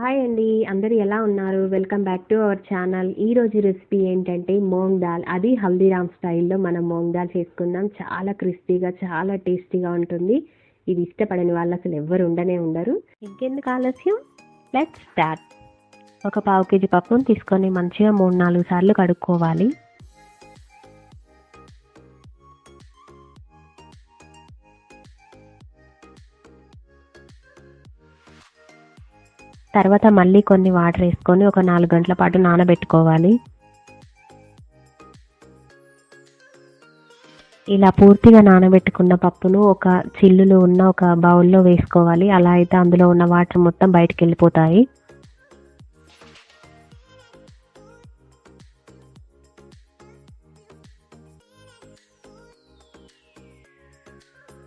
Hi అండి అందరూ ఎలా ఉన్నారు? Welcome back to our channel ఈ రోజు రెసిపీ ఏంటంటే మోంగ్ దాల్ అది హల్దీరామ్ స్టైల్లో మనం మోంగ్ దాల్ చేసుకుందాం చాలా క్రిస్పీగా చాలా టేస్టీగా ఉంటుంది. ఇది ఇష్టపడని వాళ్ళు అసలు ఎవ్వరు ఉండనే ఉండరు. ఇంకెందుకు ఆలస్యం? లెట్ స్టార్ట్ ఒక పావు కేజీ పప్పును తీసుకొని మంచిగా మూడు నాలుగు సార్లు కడుక్కోవాలి. తర్వాత మళ్ళీ కొన్ని వాటర్ వేసుకొని ఒక నాలుగు గంటల పాటు నానబెట్టుకోవాలి. ఇలా పూర్తిగా నానబెట్టుకున్న పప్పును ఒక చిల్లులు ఉన్న ఒక బౌల్లో వేసుకోవాలి. అలా అయితే అందులో ఉన్న వాటర్ మొత్తం బయటికి వెళ్ళిపోతాయి.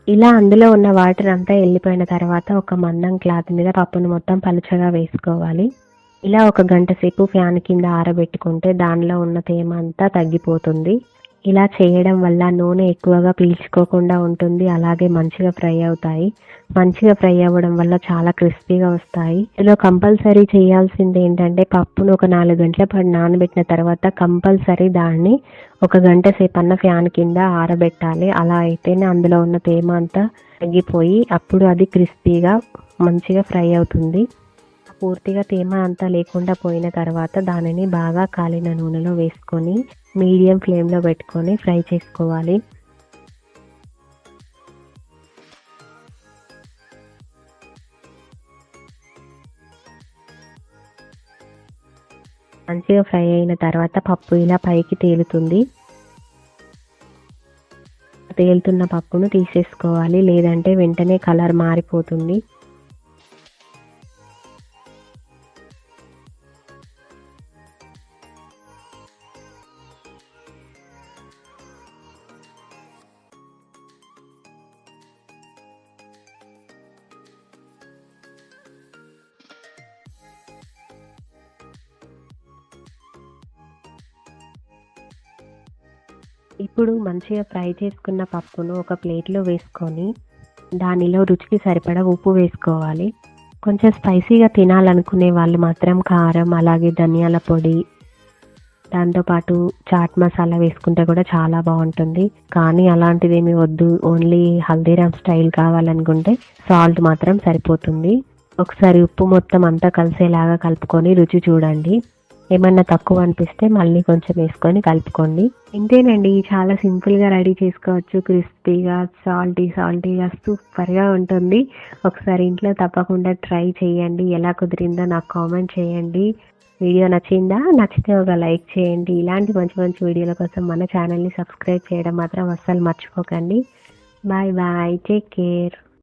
ఇలా అందులో ఉన్న వాటర్ అంతా వెళ్ళిపోయిన తర్వాత ఒక మందం క్లాత్ మీద పప్పును మొత్తం పలుచగా వేసుకోవాలి. ఇలా ఒక గంట సేపు ఫ్యాన్ కింద ఆరబెట్టుకుంటే దానిలో ఉన్న తేమ అంతా తగ్గిపోతుంది. ఇలా చేయడం వల్ల నూనె ఎక్కువగా పీల్చుకోకుండా ఉంటుంది అలాగే మంచిగా ఫ్రై అవుతాయి. మంచిగా ఫ్రై అవ్వడం వల్ల చాలా క్రిస్పీగా వస్తాయి. ఇందులో కంపల్సరీ చేయాల్సింది ఏంటంటే పప్పును ఒక నాలుగు గంటల పాటు నానబెట్టిన తర్వాత కంపల్సరీ దాన్ని ఒక గంట సేపు అన్న ఫ్యాన్ కింద ఆరబెట్టాలి. అలా అయితేనే అందులో ఉన్న తేమ అంతా తగ్గిపోయి అప్పుడు అది క్రిస్పీగా మంచిగా ఫ్రై అవుతుంది. పూర్తిగా తేమ అంతా లేకుండా పోయిన తర్వాత దానిని బాగా కాలిన నూనెలో వేసుకొని మీడియం ఫ్లేమ్లో పెట్టుకొని ఫ్రై చేసుకోవాలి. మంచిగా ఫ్రై అయిన తర్వాత పప్పు ఇలా పైకి తేలుతుంది. తేలుతున్న పప్పును తీసేసుకోవాలి. లేదంటే వెంటనే కలర్ మారిపోతుంది. ఇప్పుడు మంచిగా ఫ్రై చేసుకున్న పప్పును ఒక ప్లేట్లో వేసుకొని దానిలో రుచికి సరిపడా ఉప్పు వేసుకోవాలి. కొంచెం స్పైసీగా తినాలనుకునే వాళ్ళు మాత్రం కారం అలాగే ధనియాల పొడి దాంతోపాటు చాట్ మసాలా వేసుకుంటే కూడా చాలా బాగుంటుంది. కానీ అలాంటిది ఏమి వద్దు. ఓన్లీ హల్దీరామ్ స్టైల్ కావాలనుకుంటే సాల్ట్ మాత్రం సరిపోతుంది. ఒకసారి ఉప్పు మొత్తం అంతా కలిసేలాగా కలుపుకొని రుచి చూడండి. ఏమన్నా తక్కువ అనిపిస్తే మళ్ళీ కొంచెం వేసుకొని కలుపుకోండి. ఇంతేనండి చాలా సింపుల్గా రెడీ చేసుకోవచ్చు. క్రిస్పీగా సాల్టీ సాల్టీగా సూపర్గా ఉంటుంది. ఒకసారి ఇంట్లో తప్పకుండా ట్రై చేయండి. ఎలా కుదిరిందో నాకు కామెంట్ చేయండి. వీడియో నచ్చిందా? నచ్చితే ఒక లైక్ చేయండి. ఇలాంటి మంచి మంచి వీడియోల కోసం మన ఛానల్ని సబ్స్క్రైబ్ చేయడం మాత్రం అస్సలు మర్చిపోకండి. Bye bye. Take care.